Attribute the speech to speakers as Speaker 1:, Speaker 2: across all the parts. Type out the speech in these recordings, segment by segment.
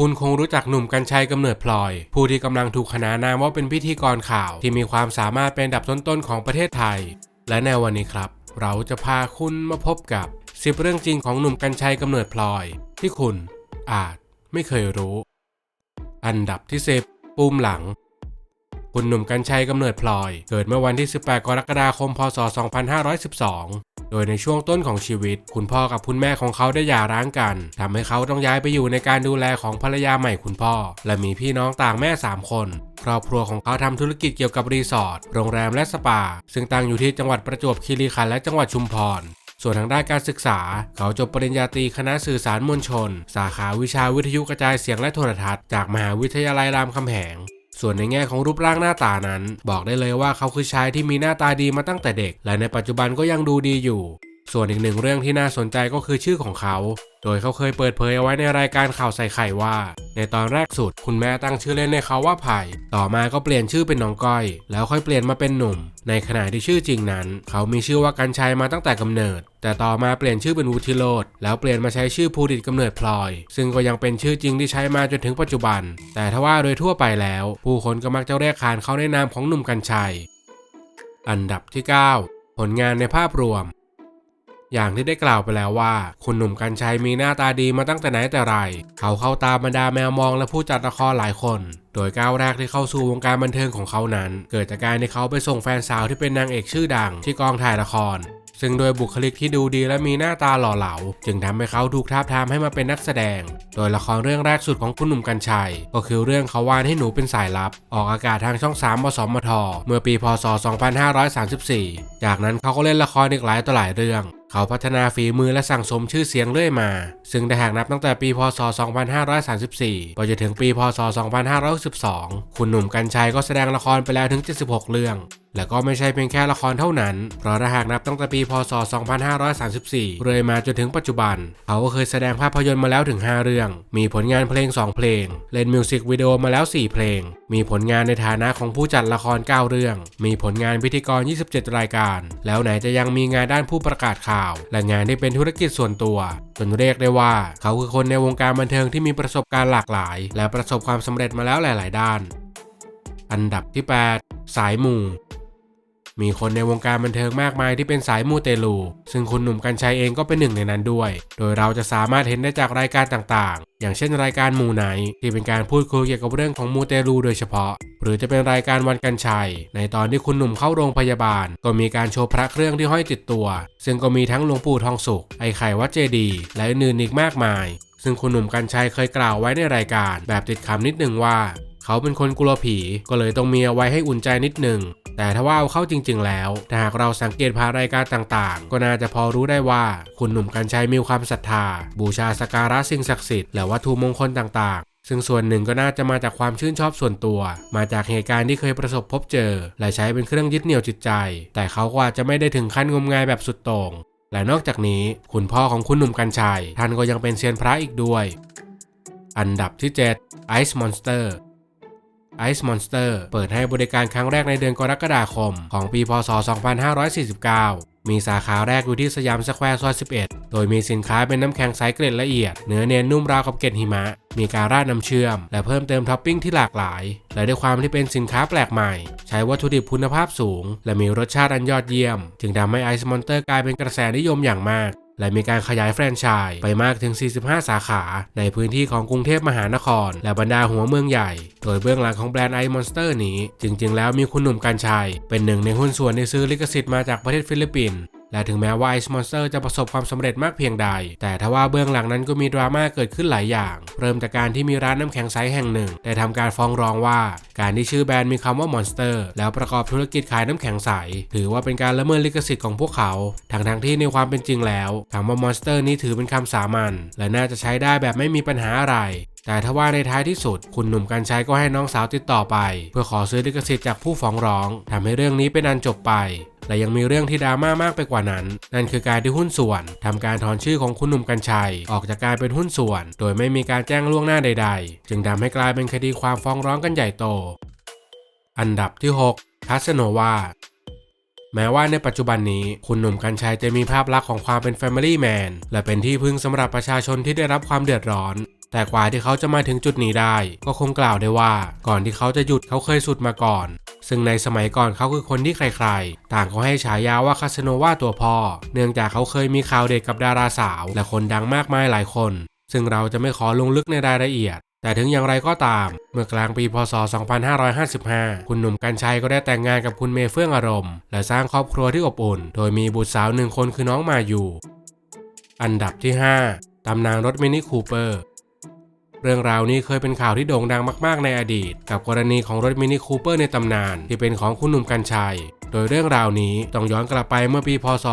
Speaker 1: คุณคงรู้จักหนุ่มกัญชัยกำเนิดพลอย ผู้ที่กำลังถูกขนานนามว่าเป็นพิธีกรข่าวที่มีความสามารถเป็นอันดับต้นๆของประเทศไทย และในวันนี้ครับ เราจะพาคุณมาพบกับ10เรื่องจริงของหนุ่มกัญชัยกำเนิดพลอย ที่คุณอาจไม่เคยรู้ อันดับที่10ปูมหลัง คุณหนุ่มกัญชัยกำเนิดพลอย เกิดเมื่อวันที่ 18 กรกฎาคม พศ 2512 โดยในช่วงต้นของชีวิต คุณพ่อกับคุณแม่ของเขาได้หย่าร้างกันทำให้เขาต้องย้ายไปอยู่ในการดูแลของภรรยาใหม่คุณพ่อ และมีพี่น้องต่างแม่ 3 คนครอบครัวของเขาทำธุรกิจเกี่ยวกับรีสอร์ทโรงแรมและสปา ซึ่งตั้งอยู่ที่จังหวัดประจวบคีรีขันธ์และจังหวัดชุมพรส่วนทางด้านการศึกษา เขาจบปริญญาตรีคณะสื่อสารมวลชน สาขาวิชาวิทยุกระจายเสียงและโทรทัศน์ จากมหาวิทยาลัยรามคำแหง ส่วนในแง่ของรูปร่างหน้าตานั้น บอกได้เลยว่าเขาคือชายที่มีหน้าตาดีมาตั้งแต่เด็ก และในปัจจุบันก็ยังดูดีอยู่ ส่วนอีกหนึ่งเรื่องที่น่าสนใจก็คือชื่อของเขา โดยเขาเคยเปิดเผยเอาไว้ในรายการข่าวใส่ไข่ว่า ในตอนแรกสุด คุณแม่ตั้งชื่อเล่นให้เขาว่าไผ่ ต่อมาก็เปลี่ยนชื่อเป็นน้องก้อย แล้วค่อยเปลี่ยนมาเป็นหนุ่ม ในขณะที่ชื่อจริงนั้น เขามีชื่อว่ากันชัยมาตั้งแต่กำเนิด แต่ต่อมาเปลี่ยนชื่อเป็นวุฒิโรธแล้วเปลี่ยนมาใช้ชื่อภูดิตกำเนิดพลอย ซึ่งก็ยังเป็นชื่อจริงที่ใช้มาจนถึงปัจจุบัน แต่ทว่าโดยทั่วไปแล้ว ผู้คนก็มักจะเรียกขานเขาในนามของหนุ่มกันชัย อันดับที่ 9 ผลงานในภาพรวม อย่างที่ได้กล่าวไปแล้วว่า คุณหนุ่มกัญชัยมีหน้าตาดีมาตั้งแต่ไหนแต่ไร เขาเข้าตามบรรดาแมวมองและผู้จัดละครหลายคน โดยก้าวแรกที่เข้าสู่วงการบันเทิงของเขานั้น เกิดจากการที่เขาไปส่งแฟนสาวที่เป็นนางเอกชื่อดังที่กองถ่ายละครซึ่งโดยบุคลิกที่ดูดีและมีหน้าตาหล่อเหลา จึงทำให้เขาถูกทาบทามให้มาเป็นนักแสดง โดยละครเรื่องแรกสุดของคุณหนุ่มกัญชัย ก็คือเรื่องเขาวานให้หนูเป็นสายลับ ออกอากาศทางช่อง 3 มสมท เมื่อปีพศ 2534 จากนั้นเขาก็เล่นละครอีกหลายต่อหลายเรื่อง เขาพัฒนาฝีมือและสั่งสมชื่อเสียงเรื่อยมา ซึ่งได้หากนับตั้งแต่ปีพศ 2534 ไปจนถึงปีพศ 2562 คุณหนุ่มกัญชัยก็แสดงละครไปแล้วถึง 76 เรื่องและก็ไม่ใช่เพียงแค่ละครเท่านั้น เพราะถ้าหากนับตั้งแต่ปี พศ 2534 เรื่อยมาจนถึงปัจจุบัน เขาก็เคยแสดงภาพยนตร์มาแล้วถึง 5 เรื่อง มีผลงานเพลง 2 เพลง เล่นมิวสิกวิดีโอมาแล้ว 4 เพลง มีผลงานในฐานะของผู้จัดละคร 9 เรื่อง มีผลงานพิธีกร 27 รายการ แล้วไหนจะยังมีงานด้านผู้ประกาศข่าว และงานที่เป็นธุรกิจส่วนตัว จนเรียกได้ว่า เขาคือคนในวงการบันเทิงที่มีประสบการณ์หลากหลาย และประสบความสำเร็จมาแล้วหลาย ๆ ด้าน อันดับที่ 8 สายมู มีคนในวงการบันเทิงมากมายที่เป็นสายมูเตลู ซึ่งคุณหนุ่มกัญชัยเองก็เป็นหนึ่งในนั้นด้วย โดยเราจะสามารถเห็นได้จากรายการต่างๆ อย่างเช่นรายการมูไนที่เป็นการพูดคุยเกี่ยวกับเรื่องของมูเตลูโดยเฉพาะ หรือจะเป็นรายการวันกัญชัย ในตอนที่คุณหนุ่มเข้าโรงพยาบาล ก็มีการโชว์พระเครื่องที่ห้อยติดตัว ซึ่งก็มีทั้งหลวงปู่ทองสุข ไอ้ไข่วัดเจดี และอื่นๆอีกมากมาย ซึ่งคุณหนุ่มกัญชัยเคยกล่าวไว้ในรายการ แบบติดคำนิดหนึ่งว่า เขาเป็นคนกลัวผี ก็เลยต้องมีเอาไว้ให้อุ่นใจนิดหนึ่ง แต่ถ้าว่าเอาเข้าจริง ๆ แล้วถ้าหากเราสังเกตผ่านรายการต่างๆ ก็น่าจะพอรู้ได้ว่า คุณหนุ่มกัญชัยมีความศรัทธา บูชาสการะสิ่งศักดิ์สิทธิ์และวัตถุมงคลต่างๆซึ่งส่วนหนึ่งก็น่าจะมาจากความชื่นชอบส่วนตัว มาจากเหตุการณ์ที่เคยประสบพบเจอ และใช้เป็นเครื่องยึดเหนี่ยวจิตใจ แต่เขาก็อาจจะไม่ได้ถึงขั้นงมงายแบบสุดโต่ง และนอกจากนี้ คุณพ่อของคุณหนุ่มกัญชัย ท่านก็ยังเป็นเซียนพระอีกด้วย อันดับที่ 7 Ice Monster Ice Monster เปิดให้บริการครั้งแรกในเดือนกรกฎาคม ของปีพศ 2549 มีสาขาแรกอยู่ที่สยามสแควร์ซอย 11 โดยมีสินค้าเป็นน้ำแข็งใสเกล็ดละเอียด เนื้อเนียนนุ่มราวกับเกล็ดหิมะ มีการราดน้ำเชื่อม และเพิ่มเติมท็อปปิ้งที่หลากหลาย และด้วยความที่เป็นสินค้าแปลกใหม่ ใช้วัตถุดิบคุณภาพสูง และมีรสชาติอันยอดเยี่ยม จึงทำให้ Ice Monster กลายเป็นกระแสนิยมอย่างมาก และมีการขยายแฟรนไชส์ไปมากถึง 45 สาขาในพื้นที่ของกรุงเทพมหานคร และบรรดาหัวเมืองใหญ่ โดยเบื้องหลังของแบรนด์ไอมอนสเตอร์นี้ จริง ๆ แล้วมีคุณหนุ่มกัญชัย เป็นหนึ่งในหุ้นส่วนที่ซื้อลิขสิทธิ์มาจากประเทศฟิลิปปินส์ และถึงแม้ว่า Ice Monster จะประสบความสำเร็จมากเพียงใด แต่ทว่าเบื้องหลังนั้นก็มีดราม่าเกิดขึ้นหลายอย่าง เริ่มจากการที่มีร้านน้ำแข็งใสแห่งหนึ่ง ได้ทำการฟ้องร้องว่า การที่ชื่อแบรนด์มีคำว่า Monster แล้วประกอบธุรกิจขายน้ำแข็งใส ถือว่าเป็นการละเมิดลิขสิทธิ์ของพวกเขาทั้งทงๆที่ในความเป็นจริงแล้วคำว่า Monster นี้ถือเป็นคำสามัญและน่าจะใช้ได้แบบไม่มีปัญหาอะไรแต่ทว่าในท้ายที่สุด คุณหนุ่มกัญชัยก็ให้น้องสาวติดต่อไป เพื่อขอซื้อลิขสิทธิ์จากผู้ฟ้องร้องทำให้เรื่องนี้เป็นอันจบไป และยังมีเรื่องที่ดราม่ามากไปกว่านั้น นั่นคือการที่หุ้นส่วนทำการถอนชื่อของคุณหนุ่มกัญชัย ออกจากการเป็นหุ้นส่วน โดยไม่มีการแจ้งล่วงหน้าใด ๆ จึงทำให้กลายเป็นคดีความฟ้องร้องกันใหญ่โต อันดับที่ 6คาสโนวาแม้ว่าในปัจจุบันนี้คุณหนุ่มกัญชัยจะมีภาพลักษณ์ของความเป็น Family Man และเป็นที่พึ่งสำหรับประชาชนที่ได้รับความเดือดร้อน แต่กว่าที่เขาจะมาถึงจุดนี้ได้ ก็คงกล่าวได้ว่า ก่อนที่เขาจะหยุดเขาเคยสุดมาก่อน ซึ่งในสมัยก่อนเขาคือคนที่ใครๆ ต่างก็ให้ฉายาว่าคาสโนวาตัวพ่อ เนื่องจากเขาเคยมีข่าวเด็กกับดาราสาว และคนดังมากมายหลายคน ซึ่งเราจะไม่ขอลงลึกในรายละเอียดแต่ถึงอย่างไรก็ตาม เมื่อกลางปีพศ 2555 คุณหนุ่มกัญชัยก็ได้แต่งงานกับคุณเมเฟื่องอารมณ์ และสร้างครอบครัวที่อบอุ่น โดยมีบุตรสาวหนึ่งคนคือน้องมาอยู่ อันดับที่ 5 ตำนานรถมินิคูเปอร์ เรื่องราวนี้เคยเป็นข่าวที่โด่งดังมากๆในอดีต กับกรณีของรถมินิคูเปอร์ในตำนาน ที่เป็นของคุณหนุ่มกัญชัย โดยเรื่องราวนี้ต้องย้อนกลับไปเมื่อปีพศ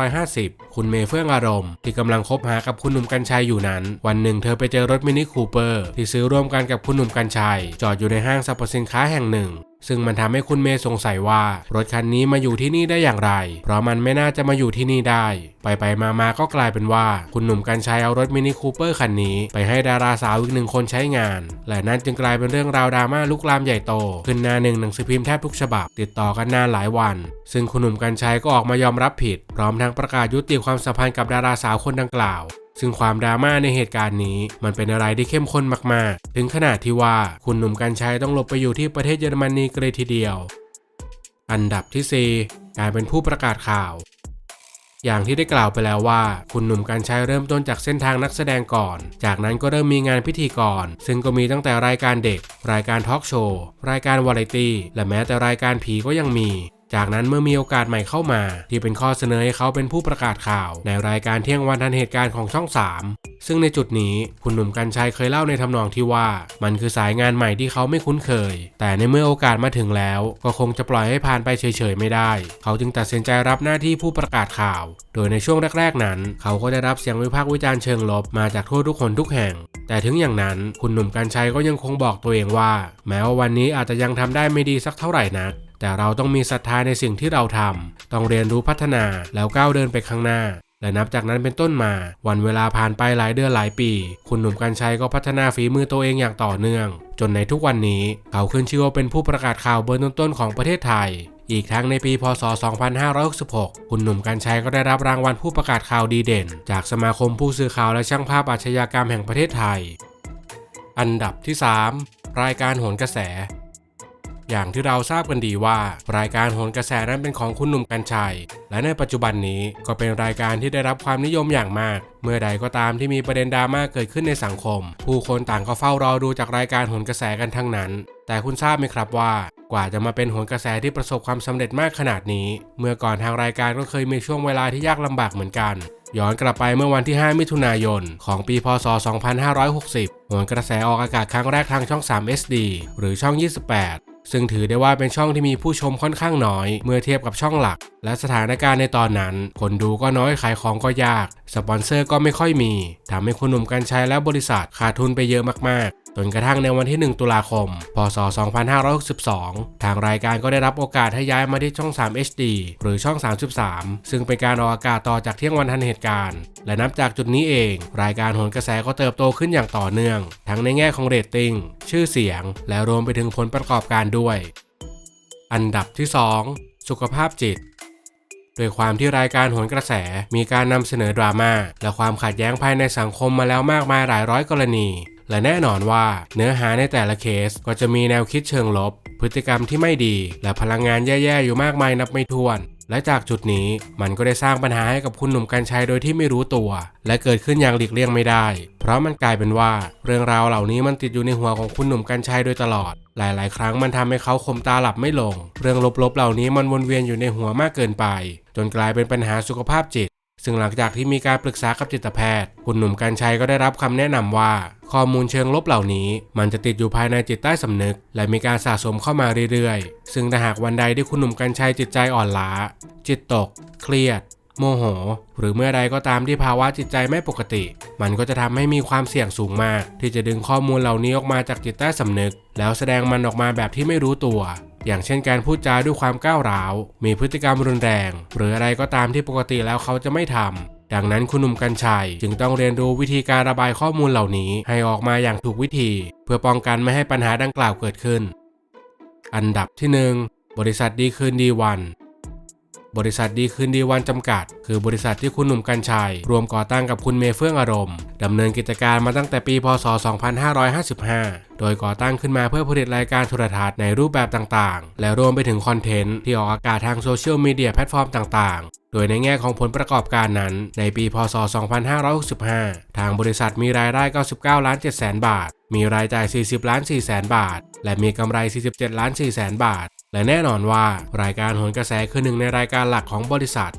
Speaker 1: 2550 คุณเมย์เฟื่องอารมณ์ ที่กำลังคบหากับคุณหนุ่มกัญชัยอยู่นั้น วันหนึ่งเธอไปเจอรถมินิคูเปอร์ที่ซื้อร่วมกันกับคุณหนุ่มกัญชัย จอดอยู่ในห้างสรรพสินค้าแห่งหนึ่ง ซึ่งมันทำให้คุณเมย์สงสัยว่ารถคันนี้มาอยู่ที่นี่ได้อย่างไร เพราะมันไม่น่าจะมาอยู่ที่นี่ได้ ไปไปมามาก็กลายเป็นว่า คุณหนุ่มกัญชัยเอารถมินิคูเปอร์คันนี้ ไปให้ดาราสาวอีกหนึ่งคนใช้งาน และนั่นจึงกลายเป็นเรื่องราวดราม่าลุกลามใหญ่โต ขึ้นหน้าหนึ่งหนังสือพิมพ์แทบทุกฉบับ ติดต่อกันนานหลายวัน ซึ่งคุณหนุ่มกัญชัยก็ออกมายอมรับผิด พร้อมทั้งประกาศยุติความสัมพันธ์กับดาราสาวคนดังกล่าวซึ่งความดราม่าในเหตุการณ์นี้มันเป็นอะไรที่เข้มข้นมากๆ ถึงขนาดที่ว่าคุณหนุ่มกัญชัยต้องหลบไปอยู่ที่ประเทศเยอรมนีกันเลยทีเดียว อันดับที่ 4 การเป็นผู้ประกาศข่าว อย่างที่ได้กล่าวไปแล้วว่า คุณหนุ่มกัญชัยเริ่มต้นจากเส้นทางนักแสดงก่อน จากนั้นก็เริ่มมีงานพิธีกร ซึ่งก็มีตั้งแต่รายการเด็ก รายการทอล์กโชว์ รายการวาไรตี้ และแม้แต่รายการผีก็ยังมี จากนั้นเมื่อมีโอกาสใหม่เข้ามา ที่เป็นข้อเสนอให้เขาเป็นผู้ประกาศข่าว ในรายการเที่ยงวันทันเหตุการณ์ของช่อง 3 ซึ่งในจุดนี้คุณหนุ่มกัญชัยเคยเล่าในทำนองที่ว่า มันคือสายงานใหม่ที่เขาไม่คุ้นเคย แต่ในเมื่อโอกาสมาถึงแล้ว ก็คงจะปล่อยให้ผ่านไปเฉยๆไม่ได้ เขาจึงตัดสินใจรับหน้าที่ผู้ประกาศข่าว โดยในช่วงแรกๆนั้น เขาก็ได้รับเสียงวิพากษ์วิจารณ์เชิงลบมาจากทั่วทุกคนทุกแห่ง แต่ถึงอย่างนั้นคุณหนุ่มกัญชัยก็ยังคงบอกตัวเองว่า แม้ว่าวันนี้อาจจะยังทำได้ไม่ดีสักเท่าไหร่นัก แต่เราต้องมีศรัทธาในสิ่งที่เราทำต้องเรียนรู้พัฒนาแล้วก้าวเดินไปข้างหน้า และนับจากนั้นเป็นต้นมา วันเวลาผ่านไปหลายเดือนหลายปี คุณหนุ่มกัญชัยก็พัฒนาฝีมือตัวเองอย่างต่อเนื่อง จนในทุกวันนี้ เขาขึ้นชื่อว่าเป็นผู้ประกาศข่าวเบอร์ต้นๆของประเทศไทยอีกทั้งในปีพศ 2566 คุณหนุ่มกัญชัยก็ได้รับรางวัลผู้ประกาศข่าวดีเด่น จากสมาคมผู้สื่อข่าวและช่างภาพอาชญากรรมแห่งประเทศไทย อันดับที่ 3 รายการโหนกระแส อย่างที่เราทราบกันดีว่า รายการโหนกระแสนั้นเป็นของคุณหนุ่มกัญชัย และในปัจจุบันนี้ก็เป็นรายการที่ได้รับความนิยมอย่างมาก เมื่อใดก็ตามที่มีประเด็นดราม่าเกิดขึ้นในสังคม ผู้คนต่างก็เฝ้ารอดูจากรายการโหนกระแสกันทั้งนั้น แต่คุณทราบไหมครับว่ากว่าจะมาเป็นโหนกระแสที่ประสบความสำเร็จมากขนาดนี้ เมื่อก่อนทางรายการก็เคยมีช่วงเวลาที่ยากลำบากเหมือนกันย้อนกลับไปเมื่อวันที่ 5 มิถุนายน ของปี พศ 2560หนกระแสออกอากาศครั้งแรกทางช่อง 3 SD หรือช่อง 28 ซึ่งถือได้ว่าเป็นช่องที่มีผู้ชมค่อนข้างน้อย เมื่อเทียบกับช่องหลัก และสถานการณ์ในตอนนั้น คนดูก็น้อยขายของก็ยาก สปอนเซอร์ก็ไม่ค่อยมีทำให้คุณหนุ่มกัญชัยและบริษัทขาดทุนไปเยอะมาก จนกระทั่งในวันที่ 1 ตุลาคม พศ 2562 ทางรายการก็ได้รับโอกาสให้ย้ายมาที่ช่อง 3 HD หรือช่อง 33 ซึ่งเป็นการออกอากาศต่อจากเที่ยงวันทันเหตุการณ์ และนับจากจุดนี้เอง รายการโหนกระแสก็เติบโตขึ้นอย่างต่อเนื่อง ทั้งในแง่ของเรตติ้ง ชื่อเสียง และรวมไปถึงผลประกอบการด้วย อันดับที่ 2 สุขภาพจิตโดยความที่รายการโหนกระแสมีการนำเสนอดราม่าและความขัดแย้งภายในสังคมมาแล้วมากมายหลายร้อยกรณี และแน่นอนว่าเนื้อหาในแต่ละเคสก็จะมีแนวคิดเชิงลบ พฤติกรรมที่ไม่ดี และพลังงานแย่ๆอยู่มากมายนับไม่ถ้วน และจากจุดนี้มันก็ได้สร้างปัญหาให้กับคุณหนุ่มกัญชัยโดยที่ไม่รู้ตัว และเกิดขึ้นอย่างหลีกเลี่ยงไม่ได้ เพราะมันกลายเป็นว่า เรื่องราวเหล่านี้มันติดอยู่ในหัวของคุณหนุ่มกัญชัยโดยตลอด หลายๆ ครั้งมันทำให้เขาคมตาหลับไม่ลง เรื่องลบๆเหล่านี้มันวนเวียนอยู่ในหัวมากเกินไป จนกลายเป็นปัญหาสุขภาพจิต ซึ่งหลังจากที่มีการปรึกษากับจิตแพทย์ คุณหนุ่มกัญชัยก็ได้รับคำแนะนำว่า ข้อมูลเชิงลบเหล่านี้ มันจะติดอยู่ภายในจิตใต้สำนึก และมีการสะสมเข้ามาเรื่อยๆ ซึ่งถ้าหากวันใดที่คุณหนุ่มกัญชัยจิตใจอ่อนล้า จิตตก เครียด โมโห หรือเมื่อใดก็ตามที่ภาวะจิตใจไม่ปกติ มันก็จะทำให้มีความเสี่ยงสูงมาก ที่จะดึงข้อมูลเหล่านี้ออกมาจากจิตใต้สำนึก แล้วแสดงมันออกมาแบบที่ไม่รู้ตัว อย่างเช่นการพูดจาด้วยความก้าวร้าว มีพฤติกรรมรุนแรง หรืออะไรก็ตามที่ปกติแล้วเขาจะไม่ทำดังนั้นคุณหนุ่มกัญชัยจึงต้องเรียนรู้วิธีการระบายข้อมูลเหล่านี้ให้ออกมาอย่างถูกวิธี เพื่อป้องกันไม่ให้ปัญหาดังกล่าวเกิดขึ้น อันดับที่ 1 บริษัทดีคืนดีวัน บริษัทดีคืนดีวันจำกัด คือบริษัทที่คุณหนุ่มกัญชัย รวมก่อตั้งกับคุณเมเฟื่องอารมณ์ดำเนินกิจการมาตั้งแต่ปีพศ 2555 โดยก่อตั้งขึ้นมาเพื่อผลิตรายการโทรทัศน์ในรูปแบบต่างๆ และรวมไปถึงคอนเทนต์ที่ออกอากาศทางโซเชียลมีเดียแพลตฟอร์มต่างๆโดยในแง่ของผลประกอบการนั้น ในปี พศ 2565 ทางบริษัทมีรายได้ 99 ล้าน7แสนบาท มีรายจ่าย 40 ล้าน4แสนบาท และมีกำไร 47 ล้าน4แสนบาท และแน่นอนว่ารายการโหนกระแสคือหนึ่งในรายการหลักของบริษัท